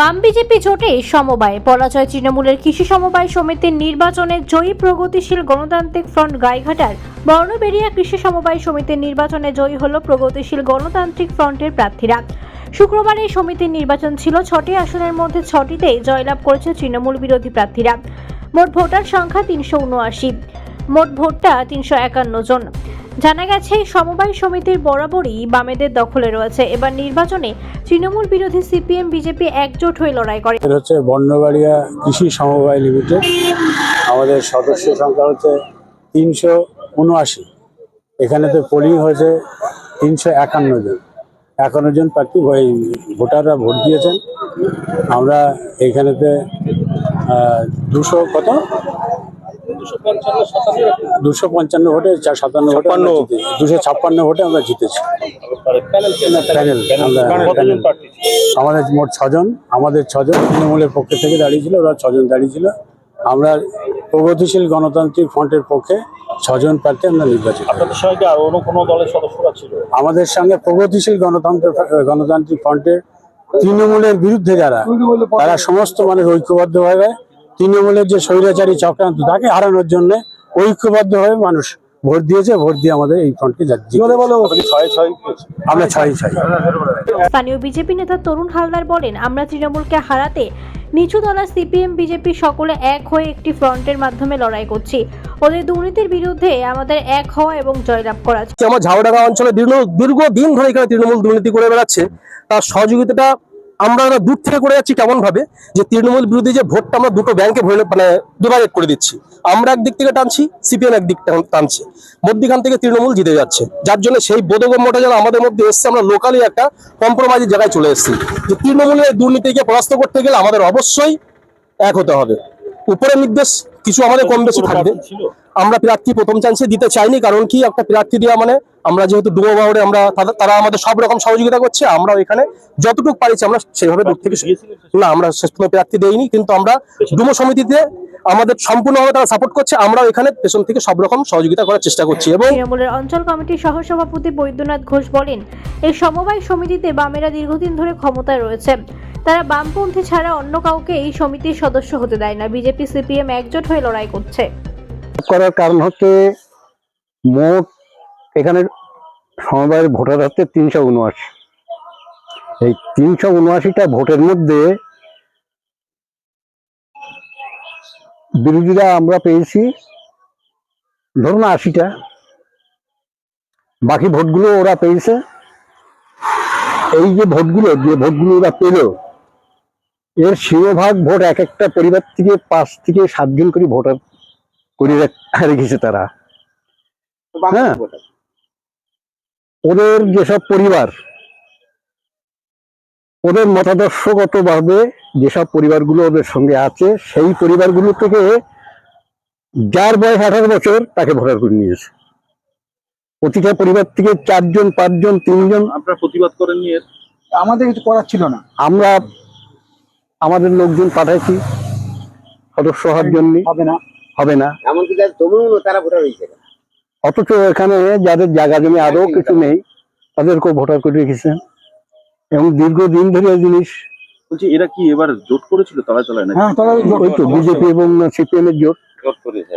বাম বিজেপি জোটে সমবায়। পরাজয় তৃণমূলের কৃষি সমবায় সমিতির নির্বাচনে জয়ী প্রগতিশীল গণতান্ত্রিক ফ্রন্ট গাইঘাটার বর্ণবেরিয়া কৃষি সমবায় সমিতির নির্বাচনে জয়ী হল প্রগতিশীল গণতান্ত্রিক ফ্রন্টের প্রার্থীরা। শুক্রবার এই সমিতির নির্বাচন ছিল ছটি আসনের মধ্যে ছটিতে জয়লাভ করেছে তৃণমূল বিরোধী প্রার্থীরা। মোট ভোটার সংখ্যা তিনশো উনআশি। মোট ভোটটা তিনশো একান্ন জন। জানা গেছে, সমবায় সমিতির বরাবরই বামেদের দখলে রয়েছে। এবার নির্বাচনে তৃণমূল বিরোধী সিপিএম, বিজেপি একজোট হয়ে লড়াই করে। এর হচ্ছে বর্ণবাড়িয়া কৃষি সমবায় লিমিটেড। আমাদের সদস্য সংখ্যা হচ্ছে তিনশো উনআশি। এখানেতে পোলিং হয়েছে তিনশো একান্ন জন। একান্ন জন প্রার্থী ভোটাররা ভোট দিয়েছেন। আমরা এইখানেতে দুশো কত? দুশো পঞ্চান্ন ভোটে চার সাতান্ন ভোটে দুশো ছাপ্পান্ন ভোটে আমরা জিতেছি। প্যানেল আমাদের মোট ছজন আমাদের ছজন তৃণমূলের পক্ষে থেকে দাঁড়িয়েছিল ওরা ছজন দাঁড়িয়েছিল আমরা প্রগতিশীল গণতান্ত্রিক ফ্রন্টের পক্ষে ছজন প্রার্থী আমরা নির্বাচিত হই। আপনাদের সঙ্গে আর অন্য কোনো দলের সদস্যরা ছিল? আমাদের সঙ্গে প্রগতিশীল গণতন্ত্র গণতান্ত্রিক ফ্রন্টের তৃণমূলের বিরুদ্ধে যারা তারা সমস্ত মানুষ ঐক্যবদ্ধভাবে তৃণমূলের যে স্বৈরাচারী চক্রান্ত তাকে হারানোর জন্য ঐক্যবদ্ধভাবে মানুষ ভোট দিয়েছে ভোট দিয়ে আমাদের এই ফ্রন্টকে যাচ্ছে আমরা ছয় ছয়। স্থানীয় বিজেপি নেতা তরুণ হালদার বলেন আমরা তৃণমূলকে হারাতে নিচু দলা সিপিএম বিজেপি সকলে এক হয়ে একটি ফ্রন্টের মাধ্যমে লড়াই করছি। ওদের দুর্নীতির বিরুদ্ধে আমাদের এক হওয়া এবং জয়লাভ করা আমার ঝাউডাঙ্গা অঞ্চলে দীর্ঘ দীর্ঘদিন ধরে এখানে তৃণমূল দুর্নীতি করে বেড়াচ্ছে। তার সহযোগিতাটা আমরা দূর থেকে করে যাচ্ছি কেমন ভাবে যে তৃণমূল বিরোধী যে ভোটটা আমরা দুটো ব্যাংকে মানে ডিভাইড করে দিচ্ছি। আমরা একদিক থেকে টানছি সিপিএম একদিক টান- টানছে। মধ্যখান থেকে তৃণমূল জিতে যাচ্ছে। যার জন্য সেই বোধগম্যটা যেন আমাদের মধ্যে এসছে, আমরা লোকালি একটা কম্প্রোমাইজের জায়গায় চলে এসেছি। যে তৃণমূলের দুর্নীতিকে পরাস্ত করতে গেলে আমাদের অবশ্যই এক হতে হবে। উপরের নির্দেশ কিছু আমাদের কম বেশি থাকবে। আমরা প্রার্থী প্রথম চান্সে দিতে চাইনি কারণ কি? একটা প্রার্থী দেওয়া মানে আমরা যেহেতু ডুবো বাউরে আমরা তারা আমাদের সব রকম সহযোগিতা করছে আমরা এখানে যতটুকু পারিছি আমরা সেভাবে দূর থেকে না আমরা শেষ পর্যন্ত প্রার্থী দেইনি কিন্তু আমরা ডুমো সমিতিতে আমাদের সম্পূর্ণভাবে তারা সাপোর্ট করছে আমরা এখানে পেছন থেকে সব রকম সহযোগিতা করার চেষ্টা করছি এবং তৃণমূলের অঞ্চল কমিটির সহসভাপতি বৈদ্যনাথ ঘোষ বলেন এই সমবায় সমিতিতে বামেরা দীর্ঘদিন ধরে ক্ষমতায় রয়েছে। তারা বামপন্থী ছাড়া অন্য কাউকে এই সমিতির সদস্য হতে দেয় না। বিজেপি সিপিএম একজোট হয়ে লড়াই করছে। করার কারণ হচ্ছে মোট এখানে সমবায়ের ভোটার হচ্ছে তিনশো উনআশি। এই তিনশো উনআশিটা ভোটের মধ্যে বিরোধীরা আমরা পেয়েছি, ধরুন আশিটা। বাকি ভোটগুলো ওরা পেয়েছে। এই যে ভোটগুলো যে ভোটগুলো ওরা পেল, এর সিংহভাগ ভোট এক একটা পরিবার থেকে পাঁচ থেকে সাতজন করে ভোটার করে রেখেছে তারা। হ্যাঁ। ওদের যেসব পরিবার ওদের মতাদর্শগত ভাবে যেসব পরিবারগুলো ওদের সঙ্গে আছে সেই পরিবারগুলো থেকে যার বয়স আঠারো বছর তাকে ভোটার করে নিয়েছে। প্রতিটা পরিবার থেকে চারজন পাঁচজন তিনজন। আপনারা প্রতিবাদ করেননি এর? আমাদের কিছু করার ছিল না। আমরা আমাদের লোকজন পাঠাইছি সদস্য হওয়ার জন্য। হবে না। হবে না। এমনকি তারা ভোটার হয়েছে অথচ এখানে যাদের জায়গা জমি আরও কিছু নেই তাদেরকে ভোটার করে রেখেছে। এবং দীর্ঘদিন ধরে এই জিনিস বলছি এরা কি এবার জোট করেছিল তলায় তলায় না হ্যাঁ তারা ওই তো বিজেপি এবং সিপিএম এর জোট। জোট করেছে।